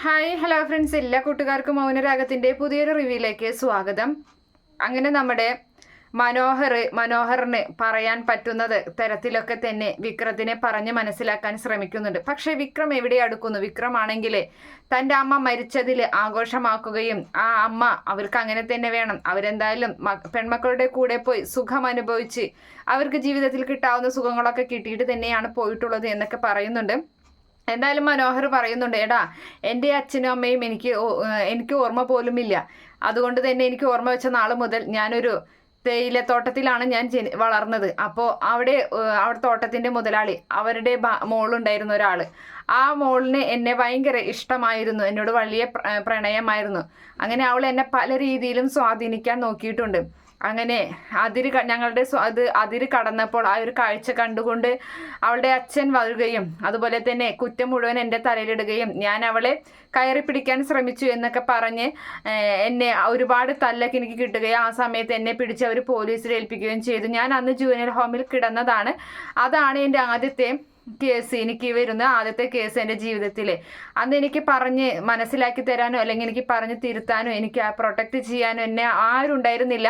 Hi hello friends എല്ലാ കൂട്ടുകാർക്കും മൗനരാഗത്തിന്റെ പുതിയൊരു റിവ്യൂയിലേക്ക് സ്വാഗതം. അങ്ങനെ നമ്മുടെ മനോഹർ മനോഹറിന് പറയാൻ പറ്റുന്നത് തരത്തിലൊക്കെ തന്നെ വിക്രത്തിനെ പറഞ്ഞ് മനസ്സിലാക്കാൻ ശ്രമിക്കുന്നുണ്ട്. പക്ഷേ വിക്രം എവിടെ അടുക്കുന്നു? വിക്രമാണെങ്കിൽ തന്റെ അമ്മ മരിച്ചതിൽ ആഘോഷമാക്കുകയും ആ അമ്മ അവർക്ക് അങ്ങനെ തന്നെ വേണം. അവരെന്തായാലും പെൺമക്കളുടെ കൂടെ പോയി സുഖം അനുഭവിച്ച് അവർക്ക് ജീവിതത്തിൽ കിട്ടാവുന്ന സുഖങ്ങളൊക്കെ കിട്ടിയിട്ട് തന്നെയാണ് പോയിട്ടുള്ളത് എന്നൊക്കെ പറയുന്നുണ്ട്. എന്തായാലും മനോഹർ പറയുന്നുണ്ട് എടാ എന്റെ അച്ഛനും അമ്മയും എനിക്ക് എനിക്ക് ഓർമ്മ പോലുമില്ല. അതുകൊണ്ട് തന്നെ എനിക്ക് ഓർമ്മ വെച്ച നാൾ മുതൽ ഞാനൊരു തേയിലത്തോട്ടത്തിലാണ് ഞാൻ ജനി വളർന്നത്. അപ്പോൾ അവിടെ അവിടെ തോട്ടത്തിന്റെ മുതലാളി അവരുടെ മോളുണ്ടായിരുന്ന ഒരാൾ ആ മോളിന് എന്നെ ഭയങ്കര ഇഷ്ടമായിരുന്നു എന്നോട് വലിയ പ്രണയമായിരുന്നു. അങ്ങനെ അവൾ എന്നെ പല രീതിയിലും സ്വാധീനിക്കാൻ നോക്കിയിട്ടുണ്ട്. അങ്ങനെ അതിര് ഞങ്ങളുടെ അത് അതിര് കടന്നപ്പോൾ ആ ഒരു കാഴ്ച കണ്ടുകൊണ്ട് അവളുടെ അച്ഛൻ വരികയും അതുപോലെ തന്നെ കുറ്റം മുഴുവൻ എന്റെ തലയിലിടുകയും ഞാൻ അവളെ കയറി പിടിക്കാൻ ശ്രമിച്ചു എന്നൊക്കെ പറഞ്ഞ് എന്നെ ഒരുപാട് തല്ലൊക്കെ എനിക്ക് കിട്ടുകയും ആ സമയത്ത് എന്നെ പിടിച്ച് അവർ പോലീസിൽ ഏൽപ്പിക്കുകയും ചെയ്തു. ഞാൻ അന്ന് ജൂനിയർ ഹോമിൽ കിടന്നതാണ്. അതാണ് എന്റെ ആദ്യത്തെ കേസ്. എനിക്ക് വരുന്ന ആദ്യത്തെ കേസ് എന്റെ ജീവിതത്തിൽ അന്ന് എനിക്ക് പറഞ്ഞ് മനസ്സിലാക്കി തരാനോ അല്ലെങ്കിൽ എനിക്ക് പറഞ്ഞ് തിരുത്താനോ എനിക്ക് പ്രൊട്ടക്റ്റ് ചെയ്യാനോ എന്നെ ആരും ഉണ്ടായിരുന്നില്ല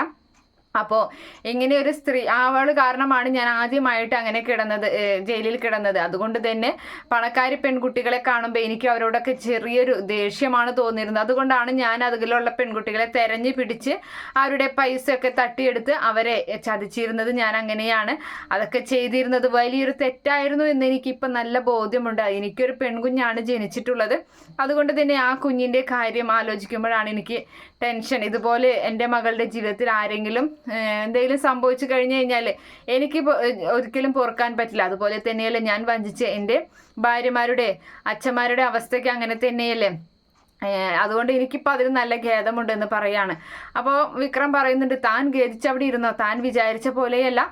അപ്പോൾ ഇങ്ങനെ ഒരു സ്ത്രീ അവൾ കാരണമാണ് ഞാൻ ആദ്യമായിട്ട് അങ്ങനെ കിടന്നത് ജയിലിൽ കിടന്നത്. അതുകൊണ്ട് തന്നെ പണക്കാരി പെൺകുട്ടികളെ കാണുമ്പോൾ എനിക്ക് അവരോടൊക്കെ ചെറിയൊരു ദേഷ്യമാണ് തോന്നിയിരുന്നത്. അതുകൊണ്ടാണ് ഞാൻ അതിലുള്ള പെൺകുട്ടികളെ തെരഞ്ഞു പിടിച്ച് അവരുടെ പൈസ ഒക്കെ തട്ടിയെടുത്ത് അവരെ ചതിച്ചിരുന്നത് ഞാൻ അങ്ങനെയാണ്. അതൊക്കെ ചെയ്തിരുന്നത് വലിയൊരു തെറ്റായിരുന്നു എന്ന് എനിക്കിപ്പോൾ നല്ല ബോധ്യമുണ്ട്. എനിക്കൊരു പെൺകുഞ്ഞാണ് ജനിച്ചിട്ടുള്ളത്. അതുകൊണ്ട് തന്നെ ആ കുഞ്ഞിന്റെ കാര്യം ആലോചിക്കുമ്പോഴാണ് എനിക്ക് ടെൻഷൻ. ഇതുപോലെ എന്റെ മകളുടെ ജീവിതത്തിൽ ആരെങ്കിലും എന്തെങ്കിലും സംഭവിച്ചു കഴിഞ്ഞു കഴിഞ്ഞാൽ എനിക്ക് ഒരിക്കലും പൊറുക്കാൻ പറ്റില്ല. അതുപോലെ തന്നെയല്ലേ ഞാൻ വഞ്ചിച്ച് എന്റെ ഭാര്യമാരുടെ അച്ഛന്മാരുടെ അവസ്ഥയ്ക്ക് അങ്ങനെ തന്നെയല്ലേ? അതുകൊണ്ട് എനിക്കിപ്പോൾ അതിൽ നല്ല ഖേദമുണ്ട് എന്ന് പറയാണ്. അപ്പോൾ വിക്രം പറയുന്നുണ്ട് താൻ ഖേദിച്ചവിടെ ഇരുന്നോ? താൻ വിചാരിച്ച പോലെയല്ല.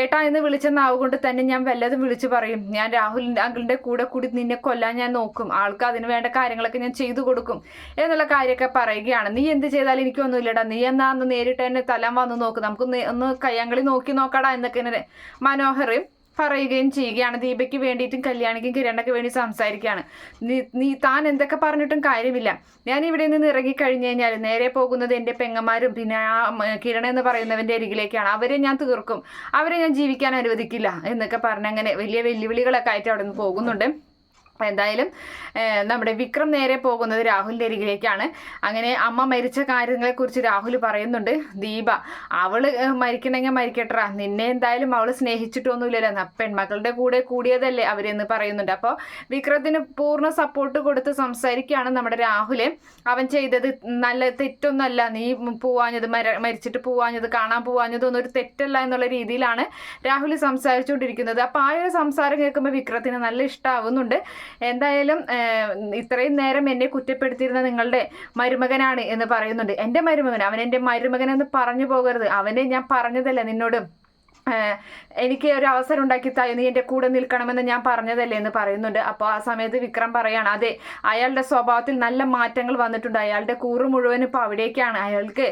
ഏട്ടാ എന്ന് വിളിച്ച നാവ് കൊണ്ട് തന്നെ ഞാൻ വല്ലതും വിളിച്ചു പറയും. ഞാൻ രാഹുലിന്റെ അങ്കിളിന്റെ കൂടെ കൂടി നിന്നെ കൊല്ലാൻ ഞാൻ നോക്കും. ആൾക്ക് അതിന് വേണ്ട കാര്യങ്ങളൊക്കെ ഞാൻ ചെയ്തു കൊടുക്കും എന്നുള്ള കാര്യമൊക്കെ പറയുകയാണ്. നീ എന്ത് ചെയ്താലും എനിക്കൊന്നുമില്ലടാ. നീ എന്നാ ഒന്ന് നേരിട്ട് തന്നെ തലം വന്ന് നോക്ക്. നമുക്ക് ഒന്ന് കയ്യാങ്കളി നോക്കി നോക്കടാ എന്നൊക്കെ മനോഹർ പറയുകയും ചെയ്യുകയാണ്. ദീപയ്ക്ക് വേണ്ടിയിട്ടും കല്യാണിക്കും കിരണൊക്കെ വേണ്ടി സംസാരിക്കുകയാണ്. നീ താൻ എന്തൊക്കെ പറഞ്ഞിട്ടും കാര്യമില്ല. ഞാൻ ഇവിടെ നിന്ന് ഇറങ്ങി കഴിഞ്ഞു കഴിഞ്ഞാൽ നേരെ പോകുന്നത് എന്റെ പെങ്ങന്മാരും പിന്നെ ആ കിരണ എന്ന് പറയുന്നവന്റെ അരികിലേക്കാണ്. അവരെ ഞാൻ തീർക്കും. അവരെ ഞാൻ ജീവിക്കാൻ അനുവദിക്കില്ല എന്നൊക്കെ പറഞ്ഞ് അങ്ങനെ വലിയ വെല്ലുവിളികളൊക്കെ ആയിട്ട് അവിടെ നിന്ന് പോകുന്നുണ്ട്. എന്തായാലും നമ്മുടെ വിക്രം നേരെ പോകുന്നത് രാഹുലിന്റെ അരികിലേക്കാണ്. അങ്ങനെ അമ്മ മരിച്ച കാര്യങ്ങളെക്കുറിച്ച് രാഹുൽ പറയുന്നുണ്ട്. ദീപ അവൾ മരിക്കണമെങ്കിൽ മരിക്കട്ടെ നിന്നെ എന്തായാലും അവൾ സ്നേഹിച്ചിട്ടൊന്നുമില്ലല്ലോ. പെൺമക്കളുടെ കൂടെ കൂടിയതല്ലേ അവരെന്ന് പറയുന്നുണ്ട്. അപ്പോൾ വിക്രത്തിന് പൂർണ സപ്പോർട്ട് കൊടുത്ത് സംസാരിക്കുകയാണ് നമ്മുടെ രാഹുൽ അവൻ ചെയ്തത് നല്ല തെറ്റൊന്നല്ല. നീ പോവാഞ്ഞത് മര മരിച്ചിട്ട് പോവാഞ്ഞത് കാണാൻ പോവാഞ്ഞതൊന്നും ഒരു തെറ്റല്ല എന്നുള്ള രീതിയിലാണ് രാഹുൽ സംസാരിച്ചുകൊണ്ടിരിക്കുന്നത്. അപ്പോൾ ആ ഒരു സംസാരം കേൾക്കുമ്പോൾ വിക്രത്തിന് നല്ല ഇഷ്ടമാവുന്നുണ്ട് എന്തായാലും ഇത്രയും നേരം എന്നെ കുറ്റപ്പെടുത്തിയിരുന്ന നിങ്ങളുടെ മരുമകനാണ് എന്ന് പറയുന്നുണ്ട്. എന്റെ മരുമകൻ അവൻ എന്റെ മരുമകൻ എന്ന് പറഞ്ഞു പോകരുത്. അവനെ ഞാൻ പറഞ്ഞതല്ല നിന്നോട്. എനിക്ക് ഒരു അവസരം ഉണ്ടാക്കി തായി നീ എന്റെ കൂടെ നിൽക്കണമെന്ന് ഞാൻ പറഞ്ഞതല്ലേ എന്ന് പറയുന്നുണ്ട്. അപ്പോൾ ആ സമയത്ത് വിക്രം പറയാണ് അതെ അയാളുടെ സ്വഭാവത്തിൽ നല്ല മാറ്റങ്ങൾ വന്നിട്ടുണ്ട്. അയാളുടെ കൂറ് മുഴുവൻ ഇപ്പോൾ അവിടേക്കാണ്. അയാൾക്ക്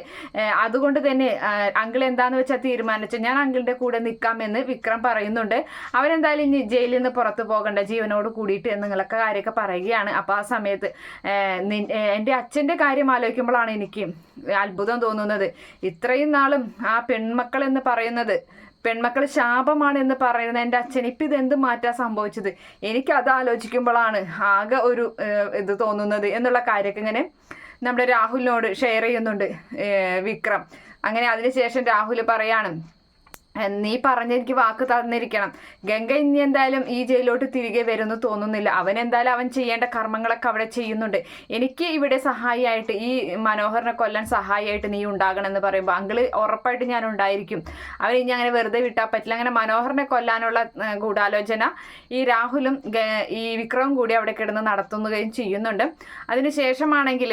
അതുകൊണ്ട് തന്നെ അങ്കിൾ എന്താന്ന് വെച്ചാൽ തീരുമാനിച്ചു. ഞാൻ അങ്കിളിന്റെ കൂടെ നിൽക്കാമെന്ന് വിക്രം പറയുന്നുണ്ട്. അവരെന്തായാലും ഇനി ജയിലിൽ നിന്ന് പുറത്തു പോകണ്ട ജീവനോട് കൂടിയിട്ട് നിങ്ങളൊക്കെ കാര്യമൊക്കെ പറയുകയാണ്. അപ്പോൾ ആ സമയത്ത് എന്റെ അച്ഛന്റെ കാര്യം ആലോചിക്കുമ്പോഴാണ് എനിക്ക് അത്ഭുതം തോന്നുന്നത്. ഇത്രയും നാളും ആ പെൺമക്കൾ എന്ന് പറയുന്നത് പെൺമക്കൾ ശാപമാണ് എന്ന് പറയുന്നത് എന്റെ അച്ഛൻ. ഇപ്പം ഇതെന്ത് മാറ്റാ സംഭവിച്ചത്? എനിക്ക് അത് ആലോചിക്കുമ്പോഴാണ് ആകെ ഒരു ഇത് തോന്നുന്നത് എന്നുള്ള കാര്യമൊക്കെ ഇങ്ങനെ നമ്മുടെ രാഹുലിനോട് ഷെയർ ചെയ്യുന്നുണ്ട് വിക്രം. അങ്ങനെ അതിനുശേഷം രാഹുൽ പറയാണ് "ഏഹ്, നീ പറഞ്ഞ എനിക്ക് വാക്ക് തന്നിരിക്കണം. ഗംഗ ഇനി എന്തായാലും ഈ ജയിലോട്ട് തിരികെ വരുമെന്ന് തോന്നുന്നില്ല. അവൻ എന്തായാലും അവൻ ചെയ്യേണ്ട കർമ്മങ്ങളൊക്കെ അവിടെ ചെയ്യുന്നുണ്ട്. എനിക്ക് ഇവിടെ സഹായിയായിട്ട് ഈ മനോഹറിനെ കൊല്ലാൻ സഹായിയായിട്ട് നീ ഉണ്ടാകണം എന്ന് പറയുമ്പോൾ അങ്കിൾ ഉറപ്പായിട്ട് ഞാൻ ഉണ്ടായിരിക്കും. അവൻ ഇനി അങ്ങനെ വെറുതെ വിട്ടാൽ പറ്റില്ല. അങ്ങനെ മനോഹറിനെ കൊല്ലാനുള്ള ഗൂഢാലോചന ഈ രാഹുലും ഈ വിക്രവും കൂടി അവിടെ കിടന്ന് നടത്തുകയും ചെയ്യുന്നുണ്ട്. അതിനുശേഷമാണെങ്കിൽ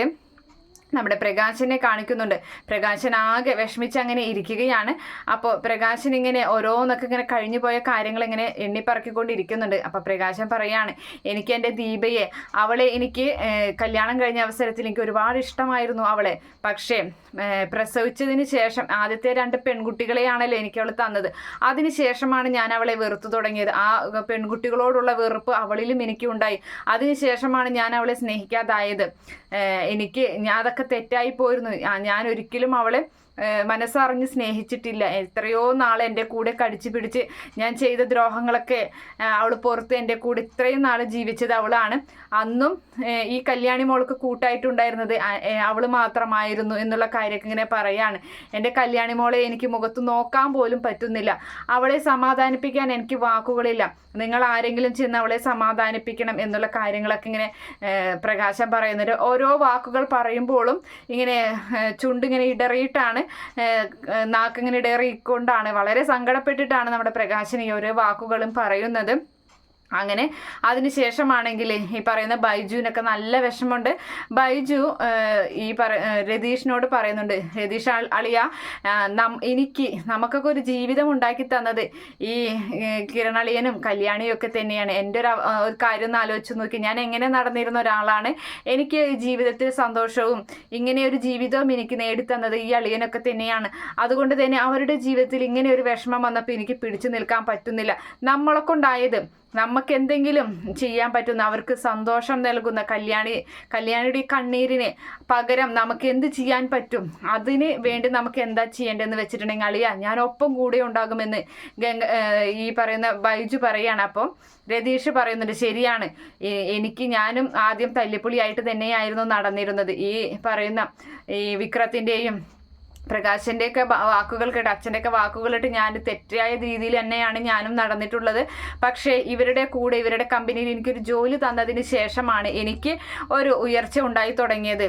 നമ്മുടെ പ്രകാശനെ കാണിക്കുന്നുണ്ട്. പ്രകാശൻ ആകെ വിഷമിച്ച് അങ്ങനെ ഇരിക്കുകയാണ്. അപ്പോൾ പ്രകാശൻ ഇങ്ങനെ ഓരോന്നൊക്കെ ഇങ്ങനെ കഴിഞ്ഞു പോയ കാര്യങ്ങൾ ഇങ്ങനെ എണ്ണിപ്പറക്കിക്കൊണ്ടിരിക്കുന്നുണ്ട് അപ്പോൾ പ്രകാശൻ പറയാണ് എനിക്ക് എന്റെ ദീപയെ അവളെ എനിക്ക് കല്യാണം കഴിഞ്ഞ അവസരത്തിൽ എനിക്ക് ഒരുപാട് ഇഷ്ടമായിരുന്നു അവളെ. പക്ഷേ പ്രസവിച്ചതിന് ശേഷം ആദ്യത്തെ രണ്ട് പെൺകുട്ടികളെയാണല്ലോ എനിക്ക് അവൾ തന്നത്. അതിന് ശേഷമാണ് ഞാൻ അവളെ വെറുത്തു തുടങ്ങിയത്. ആ പെൺകുട്ടികളോടുള്ള വെറുപ്പ് അവളിലും എനിക്കുണ്ടായി. അതിനുശേഷമാണ് ഞാൻ അവളെ സ്നേഹിക്കാതായത്. എനിക്ക് ഞാൻ അതൊക്കെ തെറ്റായി പോയിരുന്നു. ഞാൻ ഒരിക്കലും അവളെ മനസ്സറിഞ്ഞ് സ്നേഹിച്ചിട്ടില്ല. എത്രയോ നാൾ എന്റെ കൂടെ കടിച്ചു പിടിച്ച് ഞാൻ ചെയ്ത ദ്രോഹങ്ങളൊക്കെ അവൾ പുറത്ത് എന്റെ കൂടെ ഇത്രയും നാൾ ജീവിച്ചത് അവളാണ്. അന്നും ഈ കല്യാണി മോൾക്ക് കൂട്ടായിട്ടുണ്ടായിരുന്നത് അവൾ മാത്രമായിരുന്നു എന്നുള്ള കാര്യമൊക്കെ ഇങ്ങനെ പറയാണ്. എന്റെ കല്യാണി മോളെ എനിക്ക് മുഖത്ത് നോക്കാൻ പോലും പറ്റുന്നില്ല. അവളെ സമാധാനിപ്പിക്കാൻ എനിക്ക് വാക്കുകളില്ല. നിങ്ങൾ ആരെങ്കിലും ചെന്ന് അവളെ സമാധാനിപ്പിക്കണം എന്നുള്ള കാര്യങ്ങളൊക്കെ ഇങ്ങനെ പ്രകാശം പറയുന്നുണ്ട് ഓരോ വാക്കുകൾ പറയുമ്പോഴും ഇങ്ങനെ ചുണ്ടിങ്ങനെ ഇടറിയിട്ടാണ് നാക്കിങ്ങനെ ഇടറിക്കൊണ്ടാണ്. വളരെ സങ്കടപ്പെട്ടിട്ടാണ് നമ്മുടെ പ്രകാശൻ ഈ ഓരോ വാക്കുകളും പറയുന്നത്. അങ്ങനെ അതിനുശേഷമാണെങ്കിൽ ഈ പറയുന്ന ബൈജുവിനൊക്കെ നല്ല വിഷമമുണ്ട്. ബൈജു ഈ പറ രതീഷിനോട് പറയുന്നുണ്ട് രതീഷ് അളിയ എനിക്ക് നമുക്കൊക്കെ ഒരു ജീവിതം ഉണ്ടാക്കി തന്നത് ഈ കിരണളിയനും കല്യാണിയും ഒക്കെ തന്നെയാണ്. എന്റെ ഒരു കാര്യം ഒന്ന് ആലോചിച്ച് നോക്കി. ഞാൻ എങ്ങനെ നടന്നിരുന്ന ഒരാളാണ് എനിക്ക് ജീവിതത്തിൽ സന്തോഷവും ഇങ്ങനെ ഒരു ജീവിതവും എനിക്ക് നേടിത്തന്നത് ഈ അളിയനൊക്കെ തന്നെയാണ്. അതുകൊണ്ട് തന്നെ അവരുടെ ജീവിതത്തിൽ ഇങ്ങനെ ഒരു വിഷമം വന്നപ്പോൾ എനിക്ക് പിടിച്ചു നിൽക്കാൻ പറ്റുന്നില്ല. നമ്മളൊക്കെ കൊണ്ടായത് നമുക്ക് എന്തെങ്കിലും ചെയ്യാൻ പറ്റുന്ന അവർക്ക് സന്തോഷം നൽകുന്ന കല്യാണി കല്യാണിയുടെ കണ്ണീരിന് പകരം നമുക്ക് എന്ത് ചെയ്യാൻ പറ്റും? അതിന് വേണ്ടി നമുക്ക് എന്താ ചെയ്യേണ്ടതെന്ന് വെച്ചിട്ടുണ്ടെങ്കിൽ അളിയ ഞാൻ ഒപ്പം കൂടെ ഉണ്ടാകുമെന്ന് ഗംഗ ഈ പറയുന്ന ബൈജു പറയാണ്. അപ്പം രതീഷ് പറയുന്നുണ്ട് ശരിയാണ്. എനിക്ക് ഞാനും ആദ്യം തല്ലിപ്പൊളിയായിട്ട് തന്നെയായിരുന്നു നടന്നിരുന്നത്. ഈ പറയുന്ന ഈ വിക്രത്തിന്റെയും പ്രകാശന്റെയൊക്കെ വാക്കുകൾ കേട്ട് വാക്കുകൾ ഇട്ട് ഞാൻ തെറ്റായ രീതിയിൽ തന്നെയാണ് ഞാനും നടന്നിട്ടുള്ളത്. പക്ഷേ ഇവരുടെ കൂടെ ഇവരുടെ കമ്പനിയിൽ എനിക്കൊരു ജോലി തന്നതിന് ശേഷമാണ് എനിക്ക് ഒരു ഉയർച്ച ഉണ്ടായി തുടങ്ങിയത്.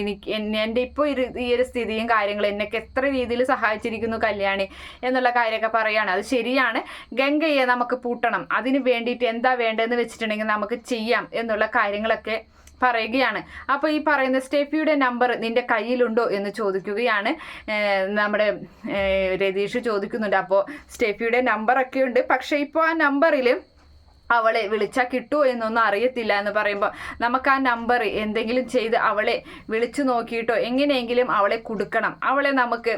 എനിക്ക് എന്റെ ഇപ്പോൾ ഈ ഒരു സ്ഥിതിയും കാര്യങ്ങളും എന്നൊക്കെ എത്ര രീതിയിൽ സഹായിച്ചിരിക്കുന്നു കല്യാണി എന്നുള്ള കാര്യമൊക്കെ പറയുകയാണ്. അത് ശരിയാണ്. ഗംഗയെ നമുക്ക് പൂട്ടണം. അതിന് വേണ്ടിയിട്ട് എന്താ വേണ്ടതെന്ന് വെച്ചിട്ടുണ്ടെങ്കിൽ നമുക്ക് ചെയ്യാം എന്നുള്ള കാര്യങ്ങളൊക്കെ പറയുകയാണ്. അപ്പോൾ ഈ പറയുന്ന സ്റ്റെഫിയുടെ നമ്പർ നിന്റെ കയ്യിലുണ്ടോ എന്ന് ചോദിക്കുകയാണ്. നമ്മുടെ രതീഷ് ചോദിക്കുന്നുണ്ട്. അപ്പോൾ സ്റ്റെഫിയുടെ നമ്പറൊക്കെ ഉണ്ട് പക്ഷേ ഇപ്പോൾ ആ നമ്പറിൽ അവളെ വിളിച്ചാൽ കിട്ടുമോ എന്നൊന്നും അറിയത്തില്ല എന്ന് പറയുമ്പോൾ നമുക്ക് ആ നമ്പർ എന്തെങ്കിലും ചെയ്ത് അവളെ വിളിച്ചു നോക്കിയിട്ടോ എങ്ങനെയെങ്കിലും അവളെ കൊടുക്കണം. അവളെ നമുക്ക്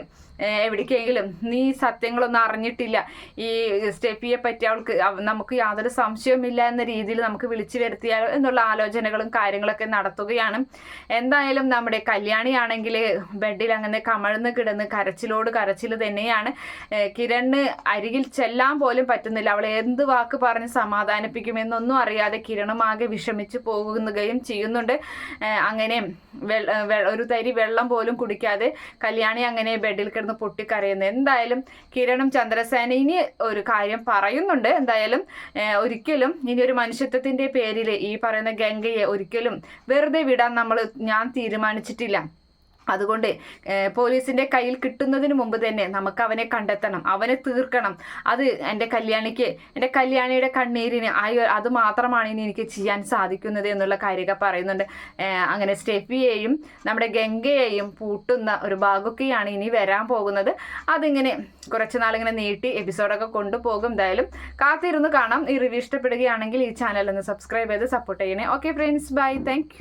എവിടേക്കെങ്കിലും നീ സത്യങ്ങളൊന്നും അറിഞ്ഞിട്ടില്ല. ഈ സ്റ്റെഫിയെ പറ്റി അവൾക്ക് നമുക്ക് യാതൊരു സംശയവുമില്ല എന്ന രീതിയിൽ നമുക്ക് വിളിച്ചു വരുത്തിയാലോ എന്നുള്ള ആലോചനകളും കാര്യങ്ങളൊക്കെ നടത്തുകയാണ്. എന്തായാലും നമ്മുടെ കല്യാണിയാണെങ്കിൽ ബെഡിൽ അങ്ങനെ കമഴ്ന്ന് കിടന്ന് കരച്ചിലോട് കരച്ചിൽ തന്നെയാണ്. കിരണ് അരികിൽ ചെല്ലാൻ പോലും പറ്റുന്നില്ല. അവൾ എന്ത് വാക്ക് പറഞ്ഞ് സമാധാനിപ്പിക്കുമെന്നൊന്നും അറിയാതെ കിരണമാകെ വിഷമിച്ച് പോകുകയും ചെയ്യുന്നുണ്ട്. അങ്ങനെ ഒരു തരി വെള്ളം പോലും കുടിക്കാതെ കല്യാണി അങ്ങനെ ബെഡിൽ കിടന്ന് പൊട്ടിക്കരയുന്നു. എന്തായാലും കിരണും ചന്ദ്രസേന ഇനി ഒരു കാര്യം പറയുന്നുണ്ട്. എന്തായാലും ഒരിക്കലും ഇനി ഒരു മനുഷ്യത്വത്തിന്റെ പേരിൽ ഈ പറയുന്ന ഗംഗയെ ഒരിക്കലും വെറുതെ വിടാൻ നമ്മൾ ഞാൻ തീരുമാനിച്ചിട്ടില്ല. അതുകൊണ്ട് പോലീസിന്റെ കയ്യിൽ കിട്ടുന്നതിന് മുമ്പ് തന്നെ നമുക്ക് അവനെ കണ്ടെത്തണം അവനെ തീർക്കണം. അത് എന്റെ കല്യാണിക്ക് എന്റെ കല്യാണിയുടെ കണ്ണീരിന് ആയി അത് മാത്രമാണ് ഇനി എനിക്ക് ചെയ്യാൻ സാധിക്കുന്നത് എന്നുള്ള കാര്യമൊക്കെ പറയുന്നുണ്ട്. അങ്ങനെ സ്റ്റെഫിയെയും നമ്മുടെ ഗംഗയെയും പൂട്ടുന്ന ഒരു ഭാഗമൊക്കെയാണ് ഇനി വരാൻ പോകുന്നത്. അതിങ്ങനെ കുറച്ച് നാളിങ്ങനെ നീട്ടി എപ്പിസോഡൊക്കെ കൊണ്ടുപോകും. എന്തായാലും കാത്തിരുന്ന് കാണാം. ഈ റിവ്യൂ ഇഷ്ടപ്പെടുകയാണെങ്കിൽ ഈ ചാനൽ ഒന്ന് സബ്സ്ക്രൈബ് ചെയ്ത് സപ്പോർട്ട് ചെയ്യണേ. Okay friends. ബൈ. താങ്ക്